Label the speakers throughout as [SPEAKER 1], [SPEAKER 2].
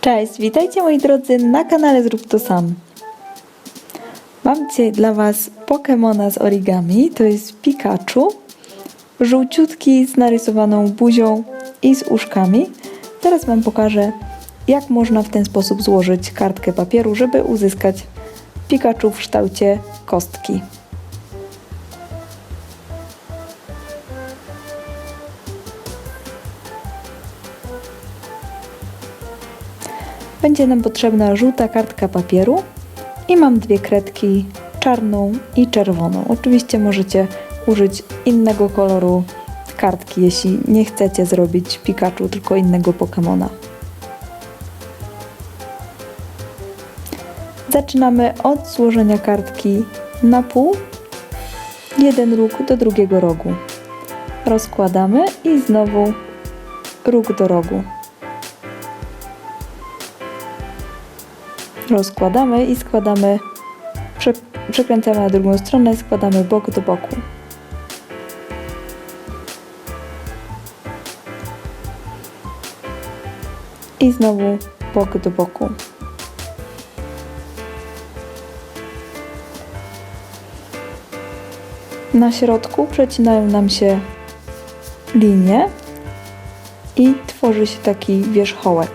[SPEAKER 1] Cześć, witajcie moi drodzy na kanale Zrób to sam. Mam dzisiaj dla Was Pokemona z origami, to jest Pikachu, żółciutki z narysowaną buzią i z uszkami. Teraz Wam pokażę, jak można w ten sposób złożyć kartkę papieru, żeby uzyskać Pikachu w kształcie kostki. Będzie nam potrzebna żółta kartka papieru i mam dwie kredki, czarną i czerwoną. Oczywiście możecie użyć innego koloru kartki, jeśli nie chcecie zrobić Pikachu, tylko innego Pokemona. Zaczynamy od złożenia kartki na pół, jeden róg do drugiego rogu. Rozkładamy i znowu róg do rogu. Rozkładamy i składamy, prze, przekręcamy na drugą stronę, składamy bok do boku. I znowu bok do boku. Na środku przecinają nam się linie i tworzy się taki wierzchołek.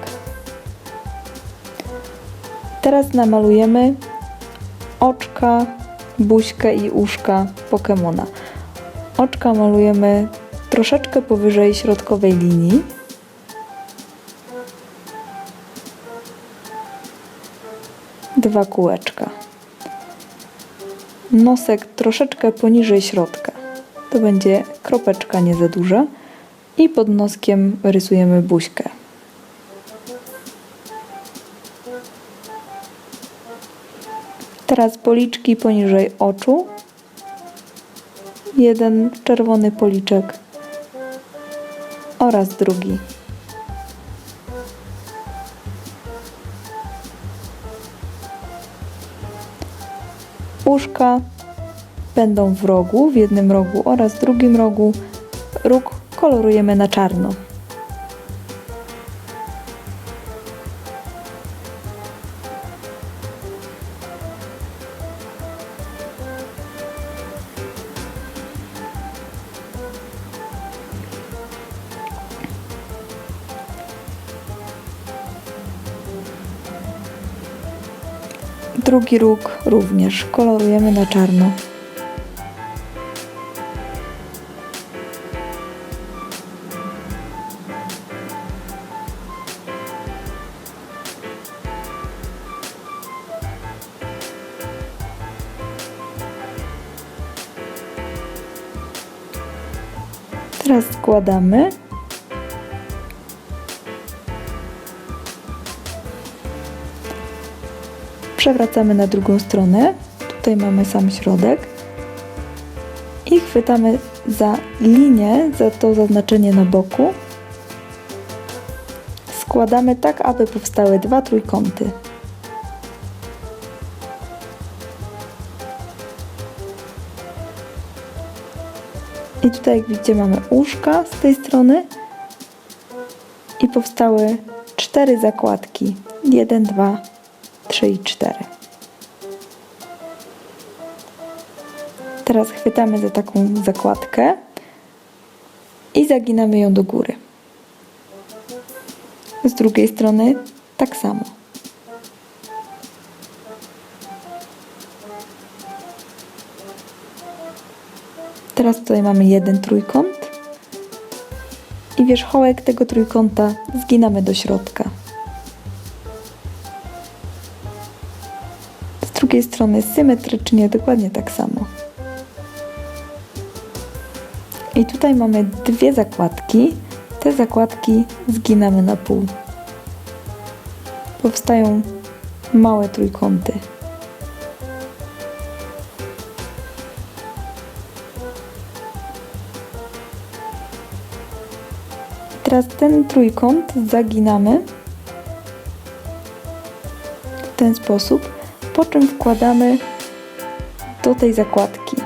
[SPEAKER 1] Teraz namalujemy oczka, buźkę i uszka Pokemona. Oczka malujemy troszeczkę powyżej środkowej linii. Dwa kółeczka. Nosek troszeczkę poniżej środka. To będzie kropeczka nie za duża. I pod noskiem rysujemy buźkę. Teraz policzki poniżej oczu. Jeden czerwony policzek oraz drugi. Uszka będą w rogu, w jednym rogu oraz drugim rogu. Róg kolorujemy na czarno. Drugi róg również kolorujemy na czarno. Teraz składamy Przewracamy na drugą stronę. Tutaj mamy sam środek. I chwytamy za linię, za to zaznaczenie na boku. Składamy tak, aby powstały dwa trójkąty. I tutaj, jak widzicie, mamy uszka z tej strony i powstały cztery zakładki. Jeden, dwa, 3 i 4. Teraz chwytamy za taką zakładkę i zaginamy ją do góry. Z drugiej strony tak samo. Teraz tutaj mamy jeden trójkąt i wierzchołek tego trójkąta zginamy do środka. Drugiej strony symetrycznie, dokładnie tak samo. I tutaj mamy dwie zakładki. Te zakładki zginamy na pół. Powstają małe trójkąty. Teraz ten trójkąt zaginamy w ten sposób po czym wkładamy do tej zakładki.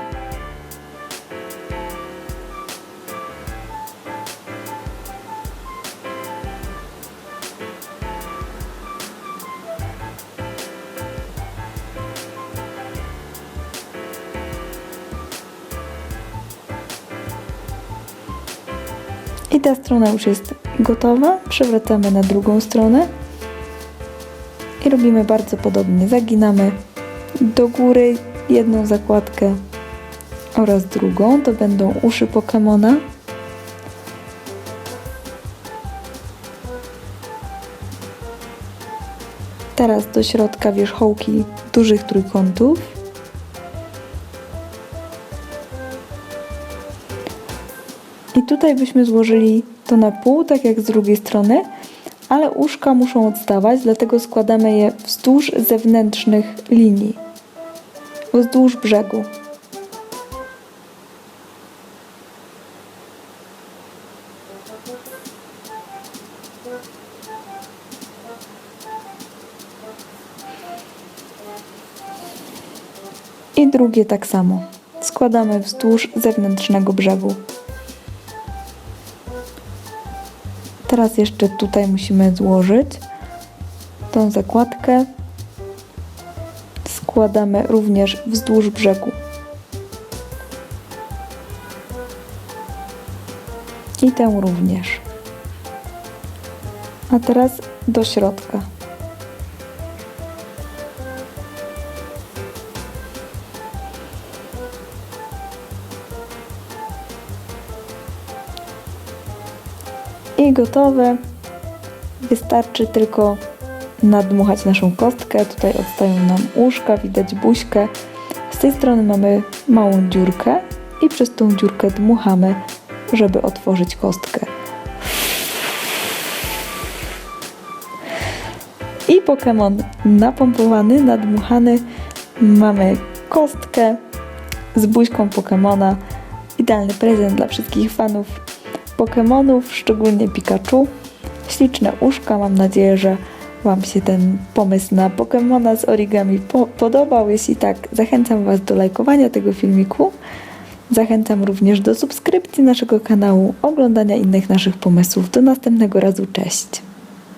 [SPEAKER 1] I ta strona już jest gotowa. Przewracamy na drugą stronę. Robimy bardzo podobnie. Zaginamy do góry jedną zakładkę oraz drugą. To będą uszy Pokemona. Teraz do środka wierzchołki dużych trójkątów. I tutaj byśmy złożyli to na pół, tak jak z drugiej strony, ale uszka muszą odstawać, dlatego składamy je wzdłuż zewnętrznych linii, wzdłuż brzegu. I drugie tak samo. Składamy wzdłuż zewnętrznego brzegu. Teraz jeszcze tutaj musimy złożyć tą zakładkę. Składamy również wzdłuż brzegu. I tę również. A teraz do środka. I gotowe. Wystarczy tylko nadmuchać naszą kostkę. Tutaj odstają nam uszka, widać buźkę. Z tej strony mamy małą dziurkę i przez tą dziurkę dmuchamy, żeby otworzyć kostkę. I Pokémon napompowany, nadmuchany. Mamy kostkę z buźką Pokémona. Idealny prezent dla wszystkich fanów Pokémonów, szczególnie Pikachu. Śliczne uszka, mam nadzieję, że Wam się ten pomysł na Pokémona z origami po podobał. Jeśli tak, zachęcam Was do lajkowania tego filmiku. Zachęcam również do subskrypcji naszego kanału, oglądania innych naszych pomysłów. Do następnego razu, cześć!